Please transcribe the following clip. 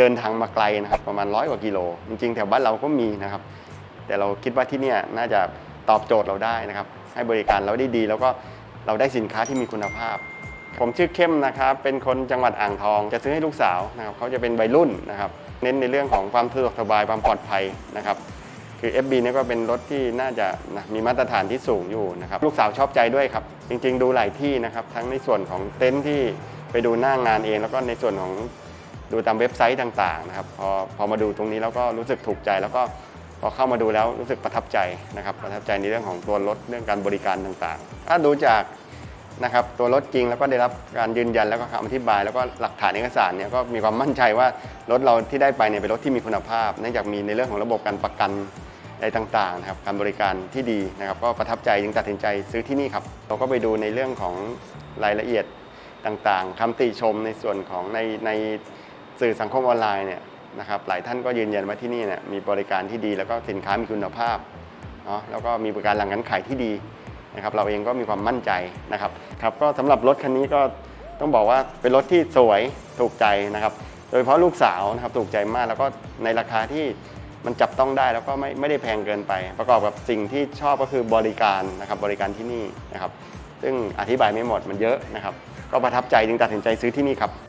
เดินทางมาไกลนะครับประมาณร้อยกว่ากิโล จริงๆ แถวบ้านเราก็มีนะครับ แต่เราคิดว่าที่นี่น่าจะตอบโจทย์เราได้นะครับ ให้บริการเราได้ดี แล้วก็เราได้สินค้าที่มีคุณภาพ ผมชื่อเข้มนะครับ เป็นคนจังหวัดอ่างทอง จะซื้อให้ลูกสาวนะครับเขาจะเป็นวัยรุ่นนะครับ เน้นในเรื่องของความสะดวกสบายความปลอดภัยนะครับคือ FB นี่ก็เป็นรถที่น่าจะนะมีมาตรฐานที่สูงอยู่นะครับลูกสาวชอบใจด้วยครับ จริง ๆ ดูหลายที่นะครับ ทั้งในส่วนของเต็นท์ที่ไปดูหน้างานเอง แล้วก็ในส่วนของ ดูตามเว็บไซต์ต่างๆนะครับพอพอมาดูตรงนี้แล้วก็รู้สึกถูกใจแล้วก็พอเข้ามาดูแล้วรู้สึกประทับใจนะครับประทับใจในเรื่องของตัวรถเรื่องการบริการต่างๆ ถ้าดูจากนะครับตัวรถจริงแล้วก็ได้รับการยืนยันแล้วก็คำอธิบาย แล้วก็หลักฐานเอกสารเนี่ยก็มีความมั่นใจว่ารถเราที่ได้ไปเนี่ยเป็นรถที่มีคุณภาพเนื่องจากมีในเรื่องของระบบการประกันอะไรต่างๆนะครับการบริการที่ดีนะครับก็ประทับใจจึงตัดสินใจซื้อที่นี่ครับเราก็ไปดูในเรื่องของรายละเอียดต่างๆคำติชมในส่วนของในใน สื่อสังคมออนไลน์เนี่ยนะครับหลายท่านก็ยืนยันว่าที่นี่เนี่ยมีบริการที่ดีแล้วก็สินค้ามีคุณภาพเนาะแล้วก็มีบริการหลังการขายที่ดีนะครับเราเองก็มีความมั่นใจนะครับครับก็สำหรับรถคันนี้ก็ต้องบอกว่าเป็นรถที่สวยถูกใจนะครับ โดยเฉพาะลูกสาวนะครับถูกใจมากแล้วก็ในราคาที่มันจับต้องได้แล้วก็ไม่ไม่ได้แพงเกินไป ประกอบกับสิ่งที่ชอบก็คือบริการนะครับบริการที่นี่นะครับ ซึ่งอธิบายไม่หมดมันเยอะนะครับ ก็ประทับใจจึงตัดสินใจซื้อที่นี่ครับ